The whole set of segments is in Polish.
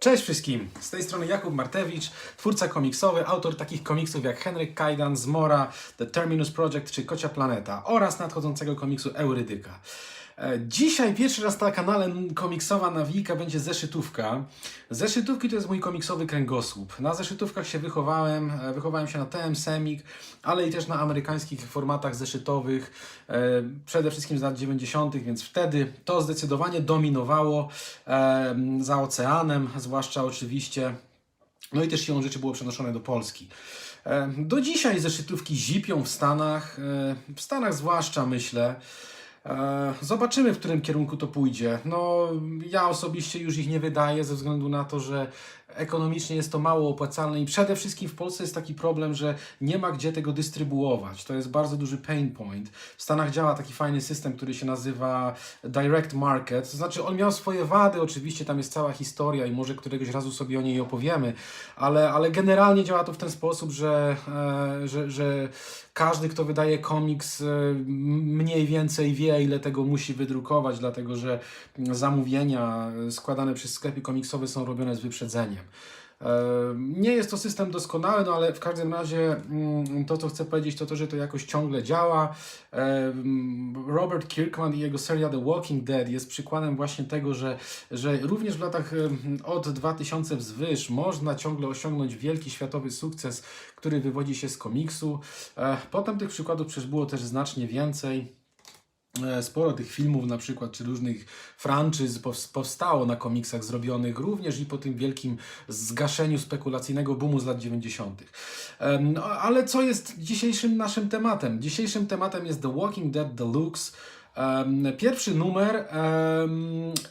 Cześć wszystkim! Z tej strony Jakub Martewicz, twórca komiksowy, autor takich komiksów jak Henryk Kajdan, Zmora, The Terminus Project czy Kocia Planeta oraz nadchodzącego komiksu Eurydyka. E, Dzisiaj pierwszy raz na kanale komiksowa nawika będzie zeszytówka. Zeszytówki to jest mój komiksowy kręgosłup. Na zeszytówkach się wychowałem, e, wychowałem się na TM Semik, ale i też na amerykańskich formatach zeszytowych, e, przede wszystkim z lat 90., więc wtedy to zdecydowanie dominowało za oceanem, zwłaszcza oczywiście. No i też siłą rzeczy było przenoszone do Polski. Do dzisiaj zeszytówki zipią w Stanach, w Stanach zwłaszcza myślę. E, Zobaczymy, w którym kierunku to pójdzie. No, ja osobiście już ich nie wydaję ze względu na to, że ekonomicznie jest to mało opłacalne i przede wszystkim w Polsce jest taki problem, że nie ma gdzie tego dystrybuować. To jest bardzo duży pain point. W Stanach działa taki fajny system, który się nazywa Direct Market. To znaczy, on miał swoje wady, oczywiście tam jest cała historia i może któregoś razu sobie o niej opowiemy, ale, ale generalnie działa to w ten sposób, że, e, że, że każdy, kto wydaje komiks, e, mniej więcej wie, ile tego musi wydrukować, dlatego że zamówienia składane przez sklepy komiksowe są robione z wyprzedzeniem. E, Nie jest to system doskonały, no ale w każdym razie mm, to, co chcę powiedzieć, to to, że to jakoś ciągle działa. Robert Kirkman i jego seria The Walking Dead jest przykładem właśnie tego, że, że również w latach od 2000 wzwyż można ciągle osiągnąć wielki światowy sukces, który wywodzi się z komiksu. E, Potem tych przykładów przecież było też znacznie więcej. E, Sporo tych filmów, na przykład, czy różnych franczyz pows- powstało na komiksach zrobionych, również i po tym wielkim zgaszeniu spekulacyjnego boomu z lat 90. Em, no, Ale co jest dzisiejszym naszym tematem? Dzisiejszym tematem jest The Walking Dead Deluxe. Pierwszy numer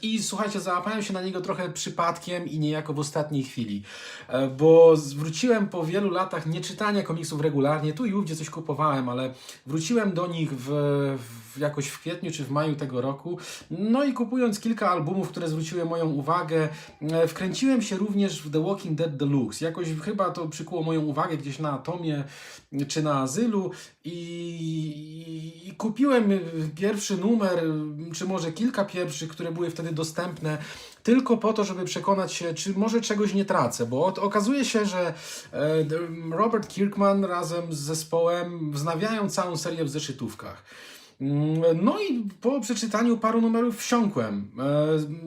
i słuchajcie, załapałem się na niego trochę przypadkiem i niejako w ostatniej chwili, e, bo zwróciłem po wielu latach nieczytania komiksów regularnie, tu i ówdzie coś kupowałem, ale wróciłem do nich w, w jakoś w kwietniu czy w maju tego roku, no i kupując kilka albumów, które zwróciły moją uwagę, e, wkręciłem się również w The Walking Dead Deluxe. Jakoś chyba to przykuło moją uwagę gdzieś na Atomie czy na Azylu i, i kupiłem y, pierwszy numer, czy może kilka pierwszych, które były wtedy dostępne, tylko po to, żeby przekonać się, czy może czegoś nie tracę, bo okazuje się, że e, Robert Kirkman razem z zespołem wznawiają całą serię w zeszytówkach. Mm, No i po przeczytaniu paru numerów wsiąkłem. E,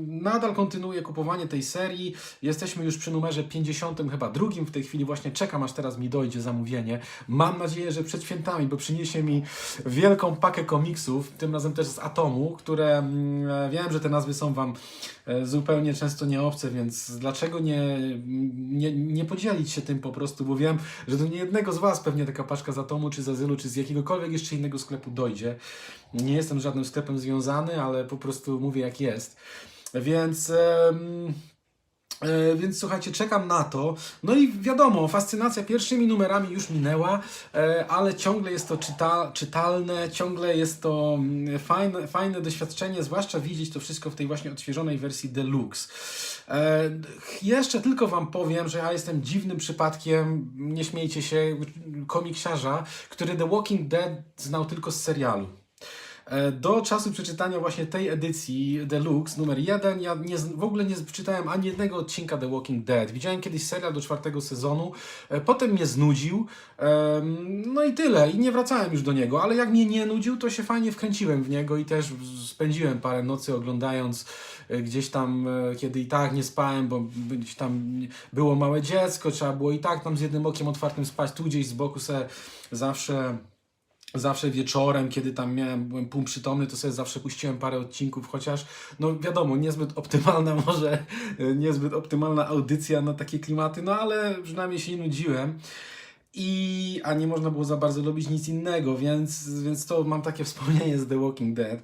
Nadal kontynuuję kupowanie tej serii. Jesteśmy już przy numerze 50, chyba drugim w tej chwili. Właśnie czekam, aż teraz mi dojdzie zamówienie. Mam nadzieję, że przed świętami, bo przyniesie mi wielką pakę komiksów, tym razem też z Atomu, które mm, e, wiem, że te nazwy są Wam zupełnie często nieobce, więc dlaczego nie, nie, nie podzielić się tym po prostu, bo wiem, że do niejednego z Was pewnie taka paczka z Atomu, czy z Azylu, czy z jakiegokolwiek jeszcze innego sklepu dojdzie. Nie jestem żadnym sklepem związany, ale po prostu mówię jak jest. Więc... E, Więc słuchajcie, czekam na to. No i wiadomo, fascynacja pierwszymi numerami już minęła, e, ale ciągle jest to czyta, czytalne, ciągle jest to mm, fajne, fajne doświadczenie, zwłaszcza widzieć to wszystko w tej właśnie odświeżonej wersji deluxe. E, Jeszcze tylko Wam powiem, że ja jestem dziwnym przypadkiem, nie śmiejcie się, komiksiarza, który The Walking Dead znał tylko z serialu. E, Do czasu przeczytania właśnie tej edycji Deluxe numer 1 ja nie, w ogóle nie czytałem ani jednego odcinka The Walking Dead. Widziałem kiedyś serial do czwartego sezonu, e, potem mnie znudził, no i tyle. I nie wracałem już do niego, ale jak mnie nie nudził, to się fajnie wkręciłem w niego i też spędziłem parę nocy oglądając e, gdzieś tam, kiedy i tak nie spałem, bo gdzieś tam było małe dziecko, trzeba było i tak tam z jednym okiem otwartym spać, tu gdzieś z boku se zawsze Zawsze wieczorem, kiedy tam miałem, byłem półprzytomny, to sobie zawsze puściłem parę odcinków, chociaż, no wiadomo, niezbyt optymalna może, niezbyt optymalna audycja na takie klimaty, no ale przynajmniej się nie nudziłem. I, a nie można było za bardzo robić nic innego, więc, więc to mam takie wspomnienie z The Walking Dead.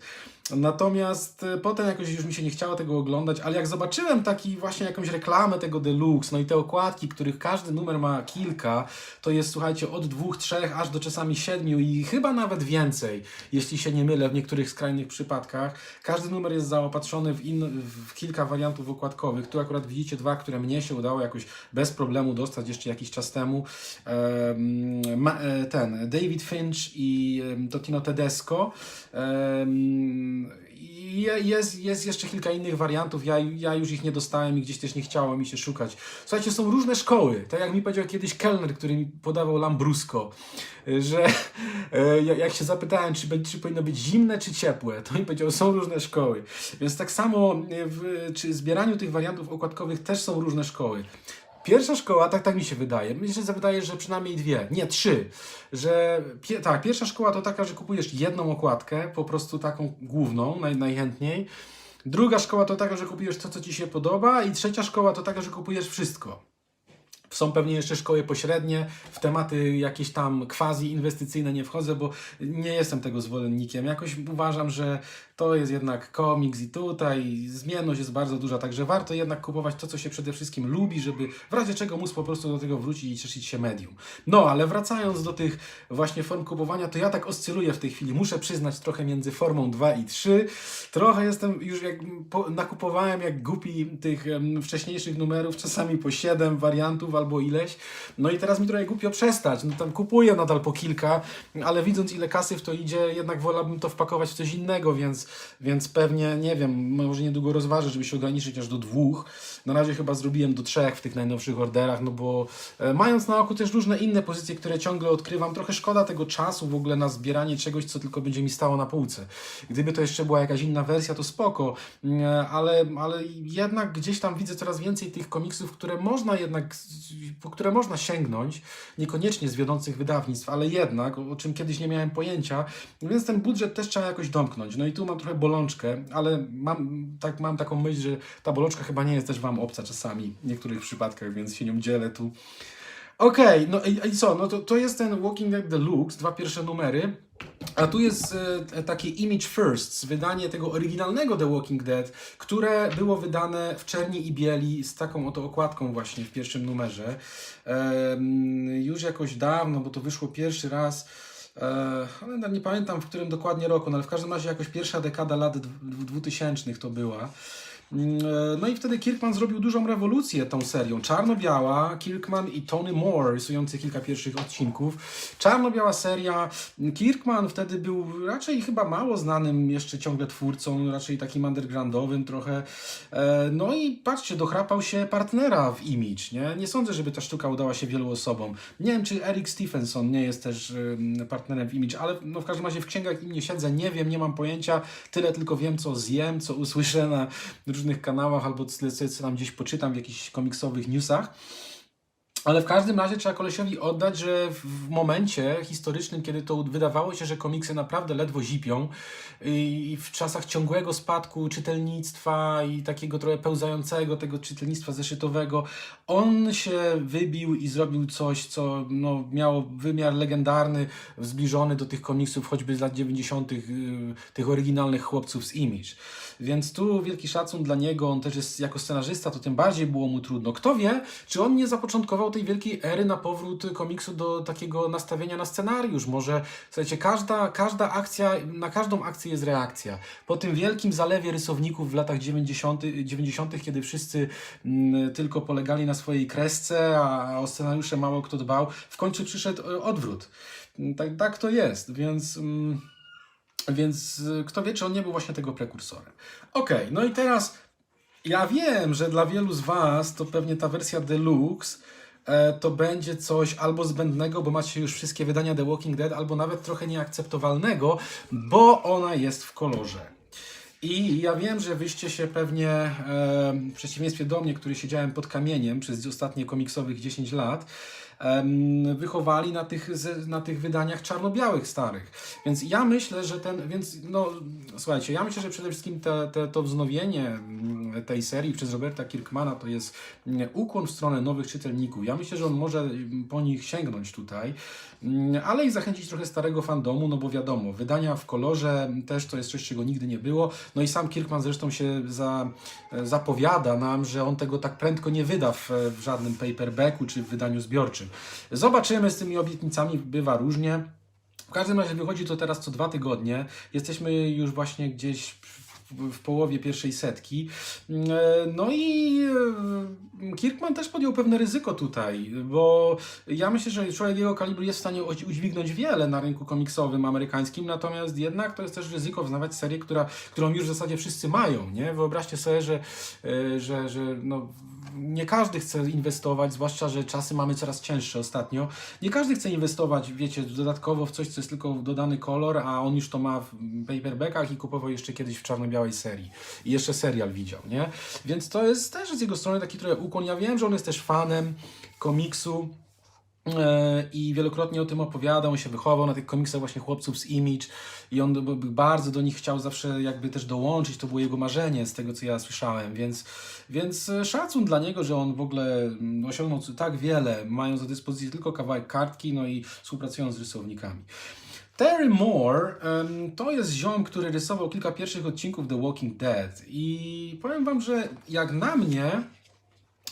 Natomiast e, potem jakoś już mi się nie chciało tego oglądać, ale jak zobaczyłem taki właśnie jakąś reklamę tego Deluxe, no i te okładki, których każdy numer ma kilka, to jest słuchajcie od dwóch, trzech aż do czasami siedmiu i chyba nawet więcej, jeśli się nie mylę w niektórych skrajnych przypadkach. Każdy numer jest zaopatrzony w, in, w kilka wariantów okładkowych. Tu akurat widzicie dwa, które mnie się udało jakoś bez problemu dostać jeszcze jakiś czas temu. Em, ma, e, ten David Finch i em, Totino Tedesco. Je- jest, jest jeszcze kilka innych wariantów, ja, ja już ich nie dostałem i gdzieś też nie chciało mi się szukać. Słuchajcie, są różne szkoły, tak jak mi powiedział kiedyś kelner, który mi podawał lambrusco, że e, ja- jak się zapytałem, czy, czy powinno być zimne, czy ciepłe, to mi powiedział, są różne szkoły. Więc tak samo e, w czy zbieraniu tych wariantów okładkowych też są różne szkoły. Pierwsza szkoła, tak, tak mi się wydaje, mi się wydaje, że przynajmniej dwie, nie trzy, że pie, tak, pierwsza szkoła to taka, że kupujesz jedną okładkę, po prostu taką główną, naj, najchętniej. Druga szkoła to taka, że kupujesz to, co Ci się podoba i trzecia szkoła to taka, że kupujesz wszystko. Są pewnie jeszcze szkoły pośrednie, w tematy jakieś tam quasi inwestycyjne nie wchodzę, bo nie jestem tego zwolennikiem. Jakoś uważam, że to jest jednak komiks i tutaj zmienność jest bardzo duża, także warto jednak kupować to, co się przede wszystkim lubi, żeby w razie czego móc po prostu do tego wrócić i cieszyć się medium. No, ale wracając do tych właśnie form kupowania, to ja tak oscyluję w tej chwili. Muszę przyznać trochę między formą 2 i 3. Trochę jestem już jak po, nakupowałem jak głupi tych em, wcześniejszych numerów, czasami po 7 wariantów albo ileś. No i teraz mi trochę głupio przestać. No tam kupuję nadal po kilka, ale widząc ile kasy w to idzie, jednak wolałbym to wpakować w coś innego, więc, więc pewnie, nie wiem, może niedługo rozważę, żeby się ograniczyć aż do dwóch. Na razie chyba zrobiłem do trzech w tych najnowszych orderach, no bo e, mając na oku też różne inne pozycje, które ciągle odkrywam, trochę szkoda tego czasu w ogóle na zbieranie czegoś, co tylko będzie mi stało na półce. Gdyby to jeszcze była jakaś inna wersja, to spoko, Mm, ale, ale jednak gdzieś tam widzę coraz więcej tych komiksów, które można jednak, po które można sięgnąć, niekoniecznie z wiodących wydawnictw, ale jednak, o czym kiedyś nie miałem pojęcia, więc ten budżet też trzeba jakoś domknąć. No i tu mam trochę bolączkę, ale mam, tak, mam taką myśl, że ta bolączka chyba nie jest też Wam obca czasami, w niektórych przypadkach, więc się nią dzielę tu. Okej, no i, i co? No to, to jest ten Walking Dead Deluxe, dwa pierwsze numery. A tu jest e, takie Image Firsts, wydanie tego oryginalnego The Walking Dead, które było wydane w czerni i bieli z taką oto okładką właśnie w pierwszym numerze. Em, już jakoś dawno, bo to wyszło pierwszy raz. E, ale nie pamiętam w którym dokładnie roku, no ale w każdym razie jakoś pierwsza dekada lat dw- dwutysięcznych to była. Mm, e, No i wtedy Kirkman zrobił dużą rewolucję tą serią. Czarno-biała, Kirkman i Tony Moore rysujący kilka pierwszych odcinków. Czarno-biała seria. Kirkman wtedy był raczej chyba mało znanym jeszcze ciągle twórcą, raczej takim undergroundowym trochę. E, No i patrzcie, dochrapał się partnera w Image, nie? Nie sądzę, żeby ta sztuka udała się wielu osobom. Nie wiem, czy Eric Stephenson nie jest też partnerem w Image, ale no w każdym razie w księgach im nie siedzę, nie wiem, nie mam pojęcia. Tyle tylko wiem, co zjem, co usłyszę na różnych kanałach albo co, tam gdzieś poczytam w jakichś komiksowych newsach. Ale w każdym razie trzeba kolesiowi oddać, że w w momencie historycznym, kiedy to wydawało się, że komiksy naprawdę ledwo zipią i w czasach ciągłego spadku czytelnictwa i takiego trochę pełzającego tego czytelnictwa zeszytowego, on się wybił i zrobił coś, co no, miało wymiar legendarny, zbliżony do tych komiksów choćby z lat 90. y, tych oryginalnych chłopców z Image. Więc tu wielki szacun dla niego, on też jest jako scenarzysta, to tym bardziej było mu trudno. Kto wie, czy on nie zapoczątkował tej wielkiej ery na powrót komiksu do takiego nastawienia na scenariusz. Może, słuchajcie, każda, każda akcja, na każdą akcję jest reakcja. Po tym wielkim zalewie rysowników w latach 90., 90., kiedy wszyscy mm, tylko polegali na swojej kresce, a o scenariusze mało kto dbał, w końcu przyszedł e, odwrót. Tak, tak to jest, więc... Mm, więc y, kto wie, czy on nie był właśnie tego prekursorem. Okej, no i teraz ja wiem, że dla wielu z Was to pewnie ta wersja deluxe e, to będzie coś albo zbędnego, bo macie już wszystkie wydania The Walking Dead, albo nawet trochę nieakceptowalnego, bo ona jest w kolorze. I ja wiem, że wyście się pewnie, e, w przeciwieństwie do mnie, który siedziałem pod kamieniem przez ostatnie komiksowych 10 lat, wychowali na tych, na tych wydaniach czarno-białych starych. Więc ja myślę, że ten, więc no słuchajcie, ja myślę, że przede wszystkim te, te, to wznowienie mm, tej serii przez Roberta Kirkmana to jest mm, ukłon w stronę nowych czytelników. Ja myślę, że on może mm, po nich sięgnąć tutaj, ale i zachęcić trochę starego fandomu, no bo wiadomo, wydania w kolorze też to jest coś, czego nigdy nie było. No i sam Kirkman zresztą się za, zapowiada nam, że on tego tak prędko nie wyda w, w żadnym paperbacku czy w wydaniu zbiorczym. Zobaczymy, z tymi obietnicami bywa różnie. W każdym razie wychodzi to teraz co dwa tygodnie. Jesteśmy już właśnie gdzieś w, połowie pierwszej setki. E, No i e, Kirkman też podjął pewne ryzyko tutaj, bo ja myślę, że człowiek jego kalibru jest w stanie udź- udźwignąć wiele na rynku komiksowym amerykańskim, natomiast jednak to jest też ryzyko wznawiać serię, która, którą już w zasadzie wszyscy mają, nie? Wyobraźcie sobie, że, e, że, że no, nie każdy chce inwestować, zwłaszcza, że czasy mamy coraz cięższe ostatnio. Nie każdy chce inwestować, wiecie, dodatkowo w coś, co jest tylko dodany kolor, a on już to ma w paperbackach i kupował jeszcze kiedyś w czarno-białej serii. I jeszcze serial widział, nie? Więc to jest też z jego strony taki trochę ukłon. Ja wiem, że on jest też fanem komiksu. E, I wielokrotnie o tym opowiadał, on się wychował na tych komiksach właśnie chłopców z Image i on bardzo do nich chciał zawsze jakby też dołączyć, to było jego marzenie z tego co ja słyszałem, więc, więc e, szacun dla niego, że on w ogóle mm, osiągnął tak wiele, mając do dyspozycji tylko kawałek kartki, no i współpracując z rysownikami. Terry Moore em, to jest ziom, który rysował kilka pierwszych odcinków The Walking Dead. I powiem wam, że jak na mnie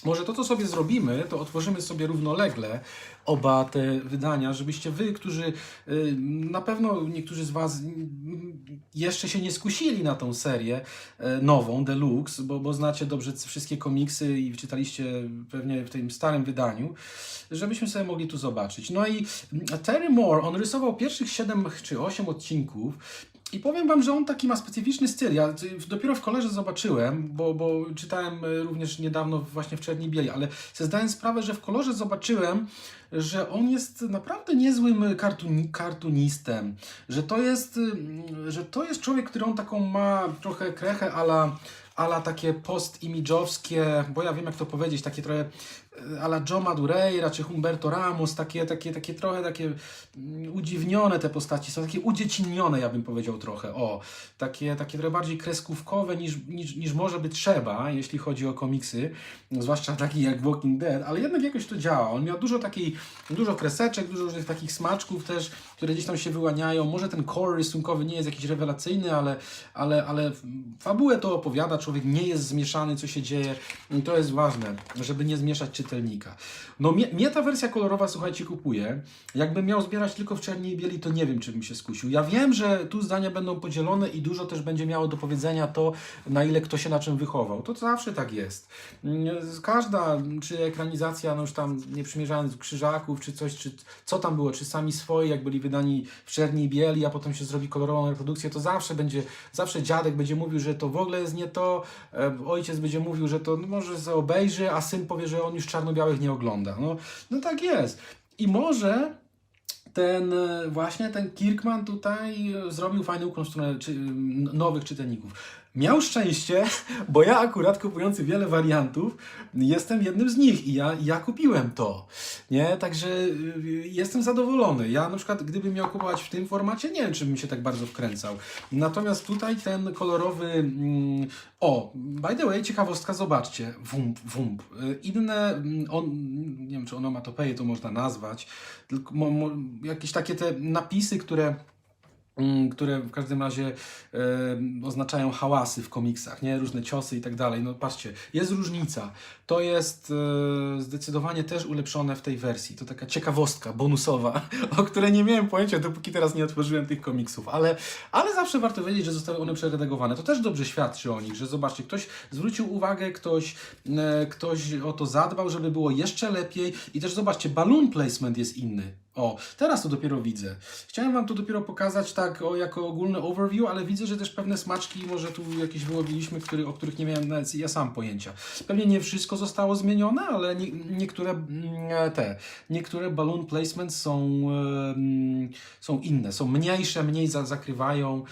może to, co sobie zrobimy, to otworzymy sobie równolegle oba te wydania, żebyście wy, którzy y, na pewno niektórzy z was jeszcze się nie skusili na tą serię e, nową, Deluxe, bo, bo znacie dobrze wszystkie komiksy i czytaliście pewnie w tym starym wydaniu, żebyśmy sobie mogli tu zobaczyć. No i mm, Terry Moore, on rysował pierwszych 7 czy 8 odcinków i powiem Wam, że on taki ma specyficzny styl. Ja dopiero w kolorze zobaczyłem, bo, bo czytałem y, również niedawno właśnie w Czerni Bieli, ale sobie zdałem sprawę, że w kolorze zobaczyłem, że on jest naprawdę niezłym kartun, kartunistem, że to jest, y, że to jest człowiek, który on taką ma trochę krechę ala, ala takie post-imidżowskie, bo ja wiem jak to powiedzieć, takie trochę ala Joe Madureira czy Humberto Ramos, takie, takie, takie trochę takie mm, udziwnione te postaci, są takie udziecinnione, ja bym powiedział trochę, o, takie, takie trochę bardziej kreskówkowe niż, niż, niż może by trzeba, jeśli chodzi o komiksy, zwłaszcza taki jak Walking Dead, ale jednak jakoś to działa. On miał dużo takiej, dużo kreseczek, dużo różnych takich smaczków też, które gdzieś tam się wyłaniają. Może ten core rysunkowy nie jest jakiś rewelacyjny, ale, ale, ale fabułę to opowiada, człowiek nie jest zmieszany, co się dzieje. I to jest ważne, żeby nie zmieszać czytelnika. No mnie, mnie ta wersja kolorowa, słuchajcie, kupuje. Jakbym miał zbierać tylko w czerni i bieli, to nie wiem, czy bym się skusił. Ja wiem, że tu zdania będą podzielone i dużo też będzie miało do powiedzenia to, na ile kto się na czym wychował. To zawsze tak jest. Mm, Każda, czy ekranizacja, no już tam nie przymierzając krzyżaków, czy coś, czy co tam było, czy sami swoi, jak byli wydani w czerni i bieli, a potem się zrobi kolorową reprodukcję, to zawsze będzie, zawsze dziadek będzie mówił, że to w ogóle jest nie to, e, ojciec będzie mówił, że to no, może obejrzy, a syn powie, że on już czarno-białych nie ogląda. No, no tak jest. I może ten e, właśnie ten Kirkman tutaj e, zrobił czy, n- nowych czytelników. Miał szczęście, bo ja akurat kupujący wiele wariantów jestem jednym z nich i ja, ja kupiłem to. Nie, także y, jestem zadowolony. Ja na przykład gdybym miał kupować w tym formacie, nie wiem, czy bym się tak bardzo wkręcał. Natomiast tutaj ten kolorowy mm, o, by the way, ciekawostka, zobaczcie, wump, wump. Y, Inne, mm, on, nie wiem, czy onomatopeje to można nazwać, tylko mo, mo, jakieś takie te napisy, które które w każdym razie e, oznaczają hałasy w komiksach, nie? Różne ciosy i tak dalej. No patrzcie, jest różnica. To jest e, zdecydowanie też ulepszone w tej wersji. To taka ciekawostka bonusowa, o której nie miałem pojęcia, dopóki teraz nie otworzyłem tych komiksów, ale, ale zawsze warto wiedzieć, że zostały one przeredagowane. To też dobrze świadczy o nich, że zobaczcie, ktoś zwrócił uwagę, ktoś, e, ktoś o to zadbał, żeby było jeszcze lepiej i też zobaczcie, balloon placement jest inny. O, teraz to dopiero widzę. Chciałem Wam to dopiero pokazać tak o, jako ogólny overview, ale widzę, że też pewne smaczki może tu jakieś wyłowiliśmy, który, o których nie miałem nawet ja sam pojęcia. Pewnie nie wszystko zostało zmienione, ale nie, niektóre mm, te, niektóre balloon placements są, są inne, są mniejsze, mniej za, zakrywają.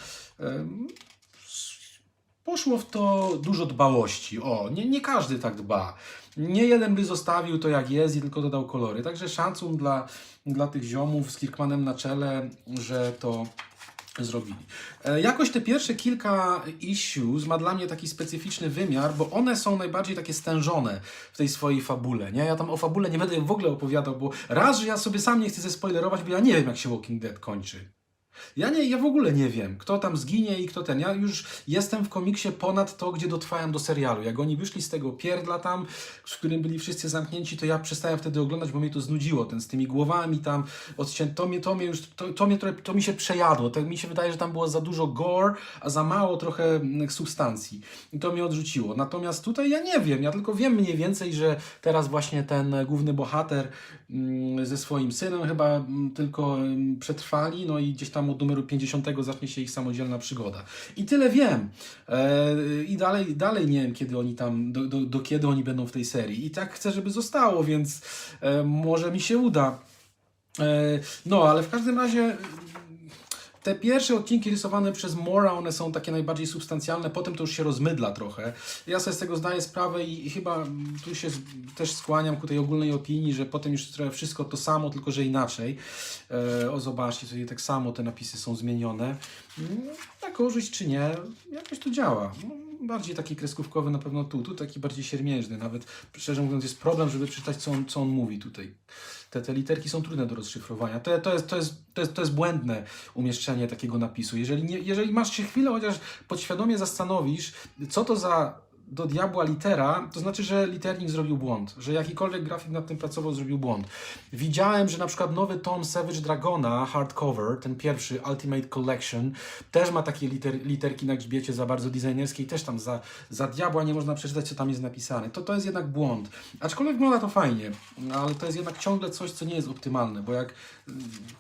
Poszło w to dużo dbałości. O, nie, nie każdy tak dba. Nie jeden by zostawił to jak jest i tylko dodał kolory. Także szacun dla, dla tych ziomów z Kirkmanem na czele, że to zrobili. E, Jakoś te pierwsze kilka issues ma dla mnie taki specyficzny wymiar, bo one są najbardziej takie stężone w tej swojej fabule. Nie? Ja tam o fabule nie będę w ogóle opowiadał, bo raz, że ja sobie sam nie chcę zespoilerować, bo ja nie wiem, jak się Walking Dead kończy. Ja nie, ja w ogóle nie wiem, kto tam zginie i kto ten. Ja już jestem w komiksie ponad to, gdzie dotrwałem do serialu. Jak oni wyszli z tego pierdla tam, w którym byli wszyscy zamknięci, to ja przestałem wtedy oglądać, bo mnie to znudziło. Ten z tymi głowami tam odcięto. To mnie, to mnie już, to, to mnie trochę, to mi się przejadło. Tak mi się wydaje, że tam było za dużo gore, a za mało trochę mm, substancji. I to mnie odrzuciło. Natomiast tutaj ja nie wiem, ja tylko wiem mniej więcej, że teraz właśnie ten główny bohater mm, ze swoim synem chyba mm, tylko przetrwali, no i gdzieś tam od numeru 50 zacznie się ich samodzielna przygoda. I tyle wiem. E, I dalej, dalej nie wiem, kiedy oni tam, do, do, do kiedy oni będą w tej serii. I tak chcę, żeby zostało, więc e, może mi się uda. E, no, ale w każdym razie te pierwsze odcinki rysowane przez Mora, one są takie najbardziej substancjalne, potem to już się rozmydla trochę. Ja sobie z tego zdaję sprawę i, chyba mm, tu się też skłaniam ku tej ogólnej opinii, że potem już trochę wszystko to samo, tylko że inaczej. E, o, zobaczcie, tutaj tak samo te napisy są zmienione. Mm, Na korzyść czy nie, jakoś to działa. Bardziej taki kreskówkowy na pewno tu, tu taki bardziej siermiężny. Nawet szczerze mówiąc jest problem, żeby czytać co on, co on mówi tutaj. Te, te literki są trudne do rozszyfrowania. To, to, jest, to, jest, to, jest, to jest błędne umieszczenie takiego napisu. Jeżeli, nie, jeżeli masz się chwilę chociaż podświadomie zastanowisz, co to za do diabła litera, to znaczy, że liternik zrobił błąd, że jakikolwiek grafik nad tym pracował, zrobił błąd. Widziałem, że na przykład nowy tom Savage Dragona, hardcover, ten pierwszy Ultimate Collection, też ma takie liter, literki na grzbiecie za bardzo designerskie i też tam za, za diabła nie można przeczytać, co tam jest napisane. To, to jest jednak błąd. Aczkolwiek wygląda to fajnie, ale to jest jednak ciągle coś, co nie jest optymalne, bo jak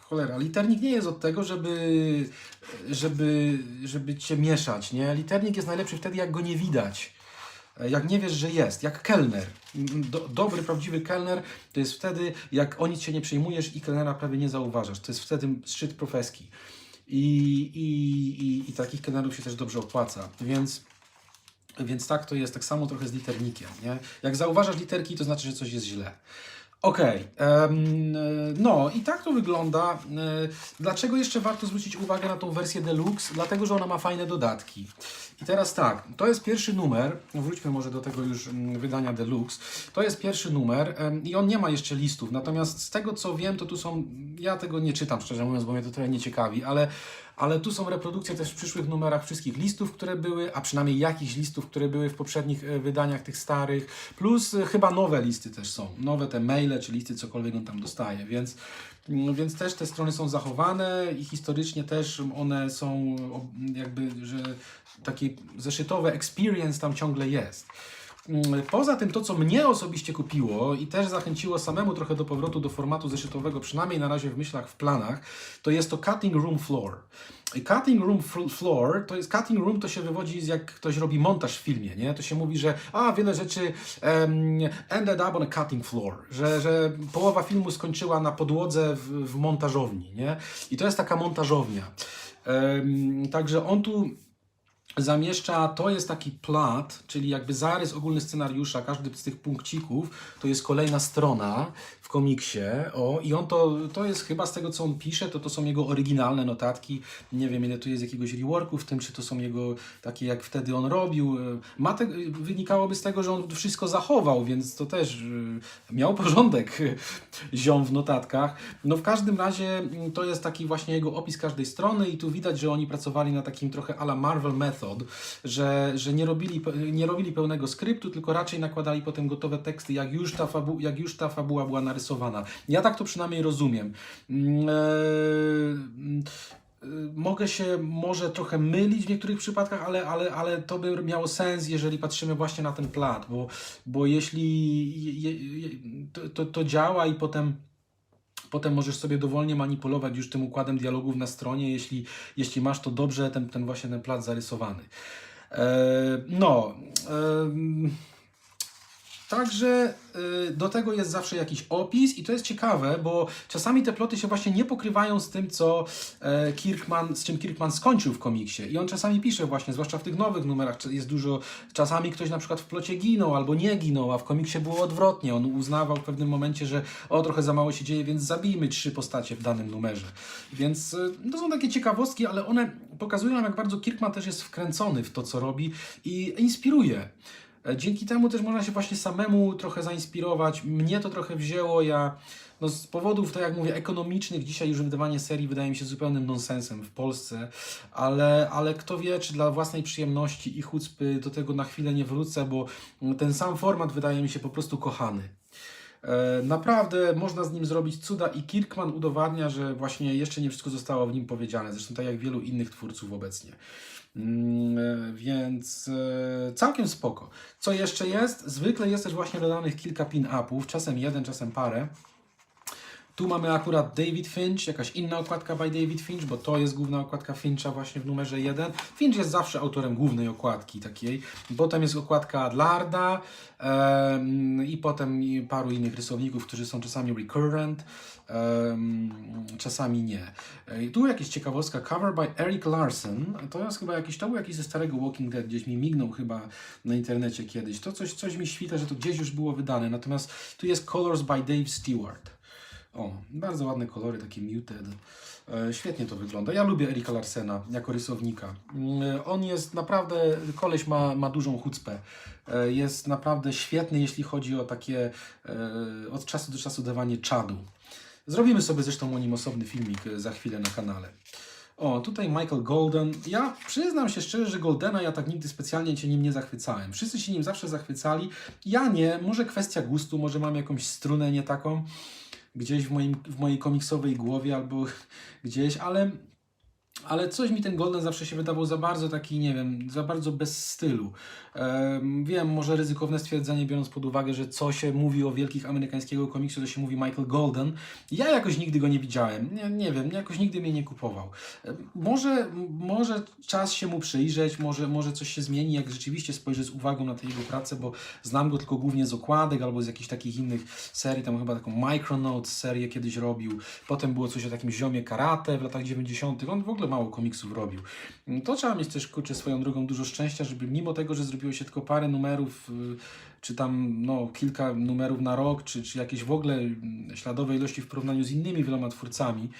cholera, liternik nie jest od tego, żeby, żeby, żeby cię mieszać, nie? Liternik jest najlepszy wtedy, jak go nie widać. Jak nie wiesz, że jest, jak kelner. Do, dobry, prawdziwy kelner to jest wtedy, jak o nic się nie przejmujesz i kelnera prawie nie zauważasz. To jest wtedy szczyt profeski. I, i, i, i takich kelnerów się też dobrze opłaca. Więc, więc tak to jest, tak samo trochę z liternikiem. Nie? Jak zauważasz literki, to znaczy, że coś jest źle. Okej, em, no i tak to wygląda. E, Dlaczego jeszcze warto zwrócić uwagę na tą wersję deluxe? Dlatego, że ona ma fajne dodatki. I teraz tak, to jest pierwszy numer, wróćmy może do tego już mm, wydania deluxe. To jest pierwszy numer i on nie ma jeszcze listów, natomiast z tego co wiem, to tu są, ja tego nie czytam szczerze mówiąc, bo mnie to trochę nie ciekawi, ale ale tu są reprodukcje też w przyszłych numerach wszystkich listów, które były, a przynajmniej jakichś listów, które były w poprzednich e, wydaniach tych starych, plus e, chyba nowe listy też są, nowe te maile czy listy, cokolwiek on tam dostaje, więc, mm, więc też te strony są zachowane i historycznie też one są jakby, że takie zeszytowe experience tam ciągle jest. Mm, Poza tym to, co mnie osobiście kupiło i też zachęciło samemu trochę do powrotu do formatu zeszytowego, przynajmniej na razie w myślach, w planach, to jest to Cutting Room Floor. Cutting Room fl- Floor, to jest Cutting Room, to się wywodzi z jak ktoś robi montaż w filmie, nie? To się mówi, że a, wiele rzeczy um, ended up on a cutting floor, że, że połowa filmu skończyła na podłodze w, w montażowni, nie? I to jest taka montażownia. Em, także on tu zamieszcza, to jest taki plat, czyli jakby zarys ogólny scenariusza, każdy z tych punkcików to jest kolejna strona w komiksie, o, i on to, to jest chyba z tego, co on pisze, to to są jego oryginalne notatki, nie wiem ile tu jest jakiegoś reworku w tym, czy to są jego takie, jak wtedy on robił, ma te, wynikałoby z tego, że on wszystko zachował, więc to też y, miał porządek ziom w notatkach, no w każdym razie mm, to jest taki właśnie jego opis każdej strony i tu widać, że oni pracowali na takim trochę ala Marvel Method, że, że nie, robili, nie robili pełnego skryptu, tylko raczej nakładali potem gotowe teksty, jak już ta, fabu- jak już ta fabuła była narysowana. Ja tak to przynajmniej rozumiem. Mm, e, Mogę się może trochę mylić w niektórych przypadkach, ale, ale, ale to by miało sens, jeżeli patrzymy właśnie na ten plat, bo, bo jeśli je, je, to, to działa i potem Potem możesz sobie dowolnie manipulować już tym układem dialogów na stronie, jeśli, jeśli masz to dobrze, ten, ten właśnie ten plac zarysowany. E, no. Także y, do tego jest zawsze jakiś opis i to jest ciekawe, bo czasami te ploty się właśnie nie pokrywają z tym, co e, Kirkman, z czym Kirkman skończył w komiksie. I on czasami pisze właśnie, zwłaszcza w tych nowych numerach, jest dużo, czasami ktoś na przykład w plocie ginął albo nie ginął, a w komiksie było odwrotnie. On uznawał w pewnym momencie, że o, trochę za mało się dzieje, więc zabijmy trzy postacie w danym numerze. Więc y, to są takie ciekawostki, ale one pokazują, jak bardzo Kirkman też jest wkręcony w to, co robi i inspiruje. E, Dzięki temu też można się właśnie samemu trochę zainspirować. Mnie to trochę wzięło, ja no z powodów, tak jak mówię, ekonomicznych, dzisiaj już wydawanie serii wydaje mi się zupełnym nonsensem w Polsce, ale, ale kto wie, czy dla własnej przyjemności i chucpy do tego na chwilę nie wrócę, bo ten sam format wydaje mi się po prostu kochany. E, Naprawdę można z nim zrobić cuda i Kirkman udowadnia, że właśnie jeszcze nie wszystko zostało w nim powiedziane, zresztą tak jak wielu innych twórców obecnie. Mm, e, Więc e, całkiem spoko. Co jeszcze jest? Zwykle jest też właśnie dodanych kilka pin-upów, czasem jeden, czasem parę. Tu mamy akurat David Finch, jakaś inna okładka by David Finch, bo to jest główna okładka Fincha właśnie w numerze 1. Finch jest zawsze autorem głównej okładki takiej. Potem jest okładka Adlarda em, i potem paru innych rysowników, którzy są czasami recurrent, em, czasami nie. I tu jakieś ciekawostka, cover by Eric Larson. To jest chyba jakiś, to był jakiś ze starego Walking Dead, gdzieś mi mignął chyba na internecie kiedyś. To coś, coś mi świta, że to gdzieś już było wydane. Natomiast tu jest Colors by Dave Stewart. O, bardzo ładne kolory, takie muted. E, Świetnie to wygląda. Ja lubię Erika Larsena jako rysownika. Mm, On jest naprawdę, koleś ma, ma dużą chucpę. E, Jest naprawdę świetny, jeśli chodzi o takie e, od czasu do czasu dawanie czadu. Zrobimy sobie zresztą o nim osobny filmik za chwilę na kanale. O, tutaj Michael Golden. Ja przyznam się szczerze, że Goldena ja tak nigdy specjalnie się nim nie zachwycałem. Wszyscy się nim zawsze zachwycali. Ja nie. Może kwestia gustu, może mam jakąś strunę nie taką gdzieś w, moim, w mojej komiksowej głowie albo gdzieś, ale, ale coś mi ten Golden zawsze się wydawał za bardzo taki, nie wiem, za bardzo bez stylu. Em, wiem, może ryzykowne stwierdzenie, biorąc pod uwagę, że co się mówi o wielkich amerykańskiego komiksu, to się mówi Michael Golden. Ja jakoś nigdy go nie widziałem. Nie, nie wiem, jakoś nigdy mnie nie kupował. Em, Może, może czas się mu przyjrzeć, może, może coś się zmieni, jak rzeczywiście spojrzę z uwagą na tę jego pracę, bo znam go tylko głównie z okładek albo z jakichś takich innych serii, tam chyba taką Micronauts serię kiedyś robił, potem było coś o takim ziomie karate w latach 90. On w ogóle mało komiksów robił. To trzeba mieć też, kurczę, swoją drogą dużo szczęścia, żeby mimo tego, że zrobiło się tylko parę numerów, y, czy tam no, kilka numerów na rok, czy, czy jakieś w ogóle mm, śladowe ilości w porównaniu z innymi wieloma twórcami, mm,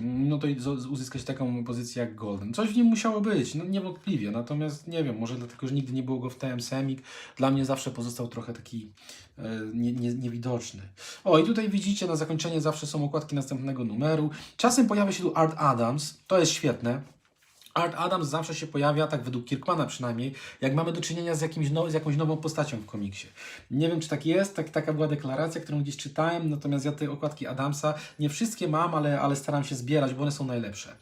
no to uzyskać taką pozycję jak Golden. Coś w nim musiało być, no niewątpliwie, natomiast nie wiem, może dlatego, że nigdy nie było go w TM Semik, dla mnie zawsze pozostał trochę taki e, nie, nie, niewidoczny. O, i tutaj widzicie, na zakończenie zawsze są okładki następnego numeru. Czasem pojawia się tu Art Adams, to jest świetne. Art Adams zawsze się pojawia, tak według Kirkmana przynajmniej, jak mamy do czynienia z, jakimś now, z jakąś nową postacią w komiksie. Nie wiem, czy tak jest, tak, taka była deklaracja, którą gdzieś czytałem, natomiast ja te okładki Adamsa nie wszystkie mam, ale, ale staram się zbierać, bo one są najlepsze.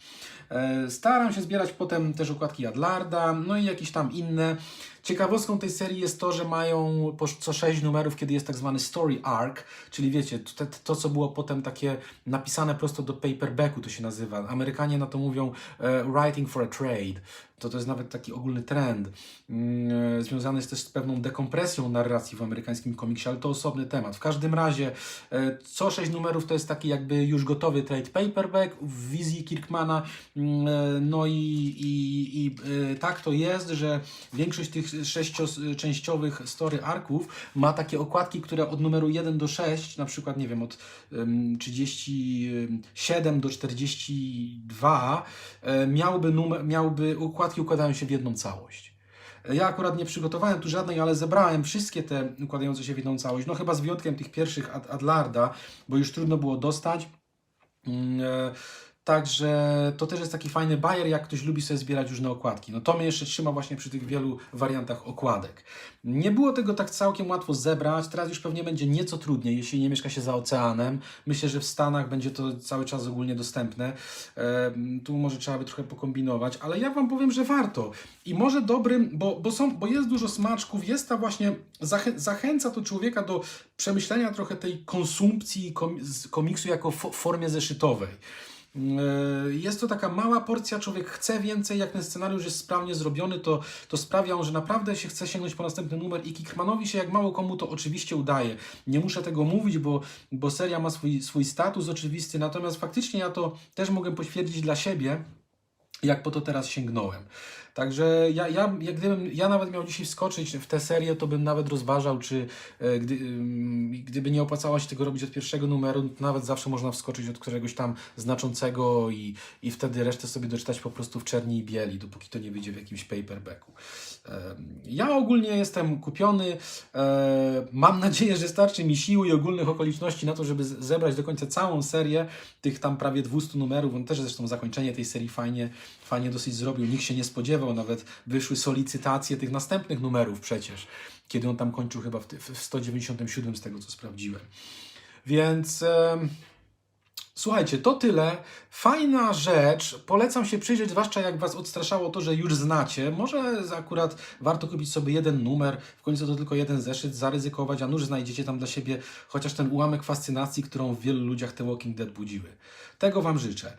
E, Staram się zbierać potem też okładki Adlarda, no i jakieś tam inne. Ciekawostką tej serii jest to, że mają po co 6 numerów, kiedy jest tak zwany story arc, czyli wiecie, to, to co było potem takie napisane prosto do paperbacku, to się nazywa. Amerykanie na to mówią e, writing for a trade. To, to jest nawet taki ogólny trend. E, związany jest też z pewną dekompresją narracji w amerykańskim komiksie, ale to osobny temat. W każdym razie e, co 6 numerów to jest taki jakby już gotowy trade paperback w wizji Kirkmana. E, No i, i, i e, tak to jest, że większość tych sześcioczęściowych story arków ma takie okładki, które od numeru 1 do 6, na przykład nie wiem, od em, 37 do 42 e, miałby, numer, miałby układki układają się w jedną całość. Ja akurat nie przygotowałem tu żadnej, ale zebrałem wszystkie te układające się w jedną całość. No chyba z wyjątkiem tych pierwszych Ad Adlarda, bo już trudno było dostać. E, Także to też jest taki fajny bajer, jak ktoś lubi sobie zbierać różne okładki. No to mnie jeszcze trzyma właśnie przy tych wielu wariantach okładek. Nie było tego tak całkiem łatwo zebrać, teraz już pewnie będzie nieco trudniej, jeśli nie mieszka się za oceanem. Myślę, że w Stanach będzie to cały czas ogólnie dostępne. Em, tu może trzeba by trochę pokombinować, ale ja Wam powiem, że warto. I może dobrym, bo, bo, są, bo jest dużo smaczków, jest ta właśnie, zachę, zachęca to człowieka do przemyślenia trochę tej konsumpcji komiksu jako formie zeszytowej. Yy, Jest to taka mała porcja, człowiek chce więcej, jak ten scenariusz jest sprawnie zrobiony, to, to sprawia, że naprawdę się chce sięgnąć po następny numer i Kikmanowi się jak mało komu to oczywiście udaje. Nie muszę tego mówić, bo, bo seria ma swój, swój status oczywisty, natomiast faktycznie ja to też mogę potwierdzić dla siebie, jak po to teraz sięgnąłem. Także ja, ja, gdybym ja nawet miał dzisiaj wskoczyć w tę serię, to bym nawet rozważał, czy e, gdy, ym, gdyby nie opłacało się tego robić od pierwszego numeru, nawet zawsze można wskoczyć od któregoś tam znaczącego i, i wtedy resztę sobie doczytać po prostu w czerni i bieli, dopóki to nie wyjdzie w jakimś paperbacku. Ja ogólnie jestem kupiony. e, Mam nadzieję, że starczy mi siły i ogólnych okoliczności na to, żeby zebrać do końca całą serię tych tam prawie 200 numerów. On też zresztą zakończenie tej serii fajnie, fajnie dosyć zrobił. Nikt się nie spodziewał, nawet wyszły solicytacje tych następnych numerów przecież, kiedy on tam kończył chyba w, ty- w 197 z tego co sprawdziłem. Więc. em, Słuchajcie, to tyle. Fajna rzecz. Polecam się przyjrzeć, zwłaszcza jak Was odstraszało to, że już znacie. Może akurat warto kupić sobie jeden numer, w końcu to tylko jeden zeszyt, zaryzykować, a nuż znajdziecie tam dla siebie chociaż ten ułamek fascynacji, którą w wielu ludziach te Walking Dead budziły. Tego Wam życzę.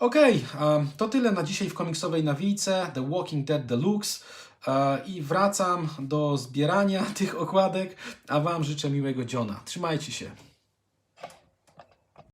Okej, em, to tyle na dzisiaj w komiksowej nawijce The Walking Dead Deluxe. E, I wracam do zbierania tych okładek, a Wam życzę miłego dziona. Trzymajcie się.